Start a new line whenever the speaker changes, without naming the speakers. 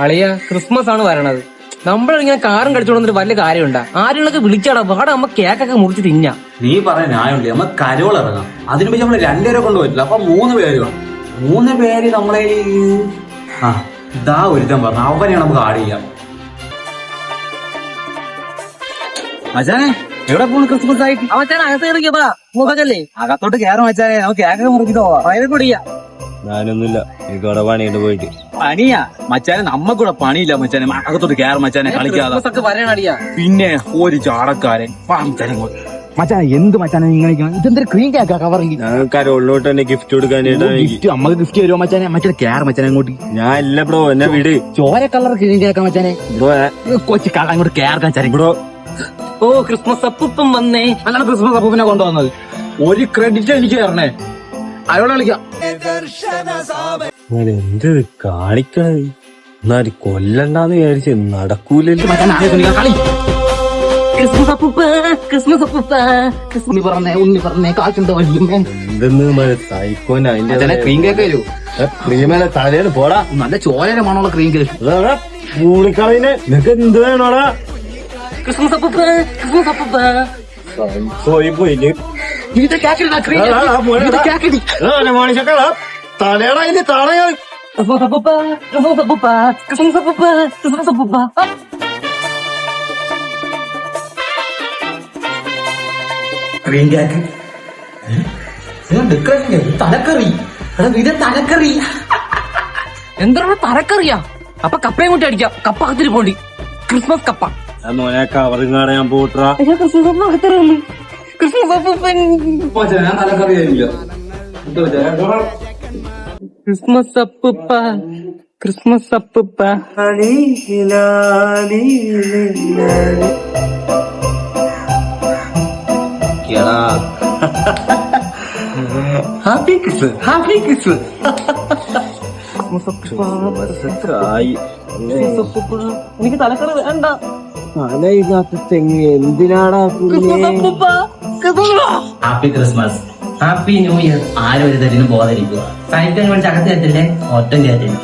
അളിയ ക്രിസ്മസ് ആണ് വരണത്. നമ്മളിങ്ങനെ കാറും കടിച്ചോണ്ടൊരു വലിയ കാര്യമുണ്ടാ. ആരെയൊക്കെ വിളിച്ചാടാ വാടാ നമ്മ കേക്കൊക്കെ മുറിച്ച് തിന്നാ.
നീ പറയാൻ ന്യായമുണ്ട്. നമ്മ കരോൾ ഇറങ്ങാം. അതിനു പിന്നെ നമ്മൾ രണ്ടുപേരെ കൊണ്ട് പറ്റില്ല അപ്പൊ മൂന്ന് പേര് വേണം. മൂന്ന് പേര് നമ്മളെ ആ ഇതാ ഒരുത്തൻ പറഞ്ഞു. അവനെയാണ് നമുക്ക് ആഡ് ചെയ്യാം.
മച്ചാനെ എവിടെ പോണു ക്രിസ്മസ് ആയിട്ട്?
അവൻ അകത്ത് കയറിക്കപ്പാ മുഖല്ലേ
അകത്തോട്ട് കയറും മച്ചാനെ നമുക്ക് കേക്കൊക്കെ മുറിച്ചിട്ട് പോവാ.
പ്രൈവറ്റ് കുടിയാ
ഞാനൊന്നുമില്ല എനിക്ക് അവിടെ പണിയുണ്ട് പോയിട്ട്.
പണിയാ? മച്ചാനെ നമ്മക്കൂടെ പണിയില്ല മച്ചാനെ. അകത്തോട്ട് കയറും മച്ചാനെ കളിക്കാതെ. പിന്നെ ഒരു ചാടക്കാരൻ വാ മച്ചാനെ ഇങ്ങോട്ട്. മച്ചാനെ എന്ത് മച്ചാനെ നിങ്ങൾ ഇതെന്തൊരു ക്രീം കേക്കാ കവറിൽ
തന്നെ ഗിഫ്റ്റ് കൊടുക്കാനായിട്ട്
ഗിഫ്റ്റ് അമ്മയ്ക്ക് ഗിഫ്റ്റ് തരുമോ മച്ചാനെ? മറ്റേ കയറും മച്ചാനെ അങ്ങോട്ട്.
ഞാൻ ഇല്ല ബ്രോ എന്നെ വിട്.
ചോര കളർ ക്രീം കേക്കാ മച്ചാനെ.
ബ്രോ
കൊച്ചു കളർ അങ്ങോട്ട് മച്ചാനെ.
ബ്രോ
ഓ ക്രിസ്മസ് അപ്പൂപ്പം വന്നേ.
അല്ലാണ്ട് ക്രിസ്മസ് അപ്പൂപ്പിനെ കൊണ്ടുവന്നത്. ഒരു ക്രെഡിറ്റ് എനിക്ക് തരണേ. അയാളെ വിളിക്കാം.
ഞാൻ എന്ത് കാണിക്കണത് എന്നാൽ കൊല്ലണ്ടാന്ന് വിചാരിച്ച് നടക്കൂലല്ലോ.
ക്രിസ്മസ് ആരെ കളി.
ക്രിസ്മസ് അപ്പൂപ്പ ക്രിസ്മസ് അപ്പൂപ്പ.
ഉണ്ണി പറഞ്ഞേ ഉണ്ണി പറഞ്ഞേ കാശുണ്ടോ വല്യമ്മേ.
എന്തെന്ന് സൈക്കോന
മച്ചാനെ
അതിന്റെ
ക്രീം കേക്ക്
തലേന്ന് പോടാ.
നല്ല ചോരയുടെ മണമുള്ള ക്രീം കേക്ക്
അതാ മൂളിക്കളവിന് നിനക്ക് എന്ത് വേണോടാ?
ക്രിസ്മസ് അപ്പൂപ്പ ക്രിസ്മസ് അപ്പൂപ്പ
പോയി. പോയില്ലേ
ഇതിന്റെ കേക്കിടാ. കേക്കടി.
മോണിച്ചക്കളാ തലയടാ ഇതിന്റെ തലയാ
ക്രിസ്മസ് അപ്പൂപ്പ ക്രിസ്മസ് അപ്പൂപ്പ ക്രിസ്മസ് അപ്പൂപ്പ ക്രിസ്മസ് അപ്പൂപ്പ
ക്രീം കേക്ക് തലക്കറി. എടാ ഇത് തലക്കറി.
എന്താണ് തലക്കറിയാ? അപ്പൊ കപ്പയും കൂട്ടി അടിക്കാം. കപ്പ അകത്തിരി പോണ്ടി. ക്രിസ്മസ് കപ്പ.
മോനെ കവറിങ്ങാടെ ഞാൻ പോട്ടാ
ക്രിസ്മസ് അപ്പ അകത്തറിയുള്ളൂ ക്രിസ്മസ് ക്രിസ്മസ് അപ്പൂപ്പ ക്രിസ്മസ് അപ്പൂപ്പ
ഹാപ്പി കിസ് ഹാപ്പി കിസ്.
എനിക്ക് തലക്കറി വേണ്ട.
തലയില്ലാത്ത തെങ്ങ് എന്തിനാടാ
happy Christmas happy new year ആരും ഒരു തരിനും പോകാതിരിക്കുക. സൈക്കിൾ മേടിച്ച് അകത്ത് കയറ്റില്ലേ? ഒറ്റം കയറ്റില്ല